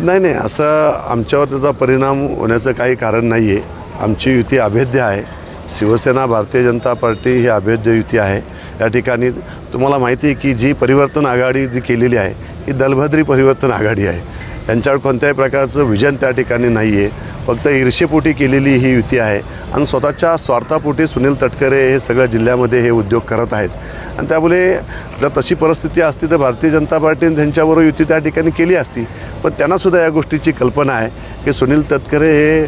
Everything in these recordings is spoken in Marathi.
नाही नाही असं आमच्यावर त्याचा परिणाम होण्याचं काही कारण नाही आहे आमची युती अभेद्य आहे. शिवसेना भारतीय जनता पार्टी ही अभेद्य युती आहे. या ठिकाणी तुम्हाला माहिती आहे की जी परिवर्तन आघाडी जी केलेली आहे ही दलभद्री परिवर्तन आघाडी आहे. यांच्यावर कोणत्याही प्रकारचं विजन त्या ठिकाणी नाही आहे फक्त ईर्षेपोटी केलेली ही युती आहे. आणि स्वतःच्या स्वार्थापोटी सुनील तटकरे हे सगळ्या जिल्ह्यामध्ये हे उद्योग करत आहेत. आणि त्यामुळे जर तशी परिस्थिती असती तर भारतीय जनता पार्टीने त्यांच्याबरोबर युती त्या ठिकाणी केली असती. पण त्यांनासुद्धा या गोष्टीची कल्पना आहे की सुनील तटकरे हे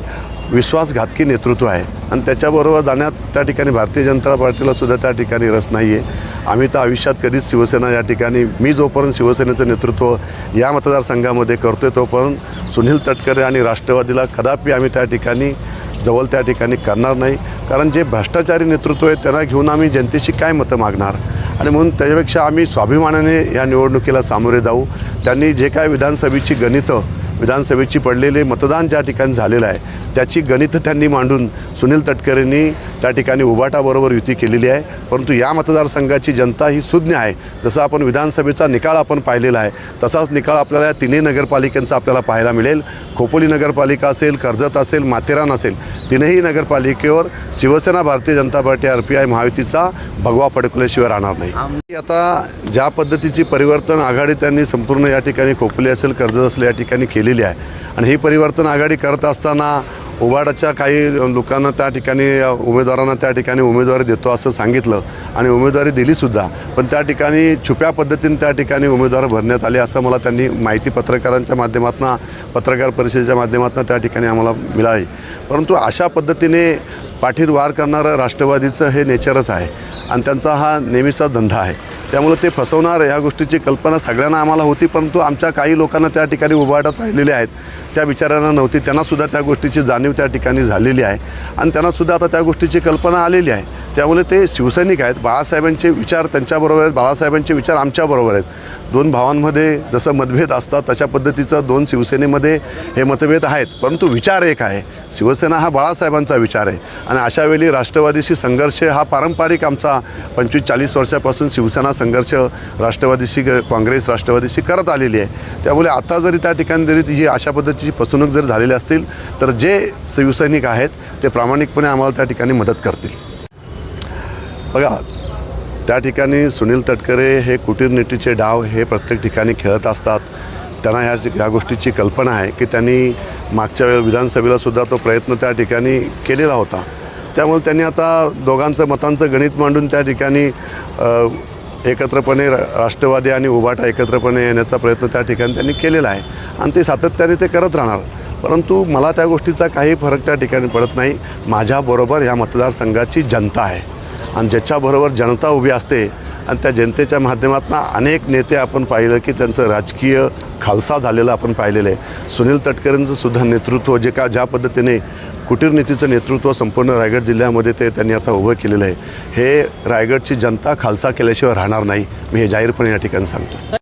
विश्वासघातकी नेतृत्व आहे. आणि त्याच्याबरोबर जाण्यात त्या ठिकाणी भारतीय जनता पार्टीला सुद्धा त्या ठिकाणी रस नाही आहे आम्ही तर आयुष्यात कधीच शिवसेना या ठिकाणी मी जोपर्यंत शिवसेनेचं नेतृत्व या मतदारसंघामध्ये करतोय तोपर्यंत सुनील तटकरे आणि राष्ट्रवादीला कदापि आम्ही त्या ठिकाणी जवळ त्या ठिकाणी करणार नाही. कारण जे भ्रष्टाचारी नेतृत्व आहे त्यांना घेऊन आम्ही जनतेशी काय मतं मागणार? आणि म्हणून त्याच्यापेक्षा आम्ही स्वाभिमानाने या निवडणुकीला सामोरे जाऊ. त्यांनी जे काय विधानसभेची गणितं विधानसभेची पडलेले मतदान ज्या ठिकाणी झालेलं आहे त्याची गणितं त्यांनी मांडून सुनील तटकरेंनी त्या ठिकाणी उबाटाबरोबर युती केलेली आहे. परंतु या मतदारसंघाची जनता ही सुज्ञ आहे. जसं आपण विधानसभेचा निकाल आपण पाहिलेला आहे तसाच निकाल आपल्याला या तिन्ही नगरपालिकांचा आपल्याला पाहायला मिळेल. खोपोली नगरपालिका असेल कर्जत असेल माथेरान असेल तीनही नगरपालिकेवर Shivsena Bharatiya Janata party R P I महायुतीचा भगवा फडकल्याशिवाय राहणार नाही. आता ज्या पद्धतीची परिवर्तन आघाडी त्यांनी संपूर्ण या ठिकाणी खोपोली असेल कर्जत असेल या ठिकाणी झालेली आहे. आणि ही परिवर्तन आघाडी करत असताना उबाडाच्या काही लोकांना त्या ठिकाणी उमेदवारांना त्या ठिकाणी उमेदवारी देतो असं सांगितलं आणि उमेदवारी दिलीसुद्धा पण त्या ठिकाणी छुप्या पद्धतीने त्या ठिकाणी उमेदवार भरण्यात आले असं मला त्यांनी माहिती पत्रकारांच्या माध्यमातून पत्रकार परिषदेच्या माध्यमातून त्या ठिकाणी आम्हाला मिळाली. परंतु अशा पद्धतीने पाठीत वार करणारं राष्ट्रवादीचं हे नेचरच आहे. आणि त्यांचा हा नेहमीचा धंदा आहे. त्यामुळे ते फसवणार या गोष्टीची कल्पना सगळ्यांना आम्हाला होती परंतु आमच्या काही लोकांना त्या ठिकाणी उभाटत राहिलेले आहेत. त्या विचारांना नव्हती. त्यांनासुद्धा त्या गोष्टीची जाणीव त्या ठिकाणी झालेली आहे. आणि त्यांनासुद्धा आता त्या गोष्टीची कल्पना आलेली आहे. त्यामुळे ते शिवसैनिक आहेत. बाळासाहेबांचे विचार त्यांच्याबरोबर आहेत. बाळासाहेबांचे विचार आमच्याबरोबर आहेत. दोन भावांमध्ये जसं मतभेद असतात तशा पद्धतीचं दोन शिवसेनेमध्ये हे मतभेद आहेत. परंतु विचार एक आहे. शिवसेना हा बाळासाहेबांचा विचार आहे. आणि अशावेळी राष्ट्रवादीशी संघर्ष हा पारंपरिक आमचा पंचवीस चाळीस वर्षापासून शिवसेना संघर्ष राष्ट्रवादीशी काँग्रेस राष्ट्रवादीशी करत आलेली आहे. त्यामुळे आता जरी त्या ठिकाणी जरी जी अशा पद्धतीची फसवणूक जर झालेली असतील तर जे शिवसैनिक आहेत ते प्रामाणिकपणे आम्हाला त्या ठिकाणी मदत करतील. बघा त्या ठिकाणी सुनील तटकरे हे कुटीरनीतीचे डाव हे प्रत्येक ठिकाणी खेळत असतात. त्यांना ह्या ह्या गोष्टीची कल्पना आहे की त्यांनी मागच्या वेळ विधानसभेलासुद्धा तो प्रयत्न त्या ठिकाणी केलेला होता. त्यामुळे त्यांनी आता दोघांचं मतांचं गणित मांडून त्या ठिकाणी एकत्रपणे रा- राष्ट्रवादी आणि उभाटा एकत्रपणे येण्याचा प्रयत्न त्या ठिकाणी त्यांनी केलेला आहे. आणि ते सातत्याने ते करत राहणार. परंतु मला त्या गोष्टीचा काही फरक त्या ठिकाणी पडत नाही. माझ्याबरोबर ह्या मतदारसंघाची जनता आहे. आणि ज्याच्याबरोबर जनता उभी असते आणि त्या जनतेच्या माध्यमातून अनेक नेते आपण पाहिलं की त्यांचं राजकीय खालसा झालेलं आपण पाहिलेलं आहे. सुनील तटकरेंचं सुद्धा नेतृत्व जे का ज्या पद्धतीने कुटीरनीतीचं नेतृत्व संपूर्ण रायगड जिल्ह्यामध्ये ते त्यांनी आता उभं केलेलं आहे. हे रायगडची जनता खालसा केल्याशिवाय राहणार नाही. मी हे जाहीरपणे या ठिकाणी सांगतो.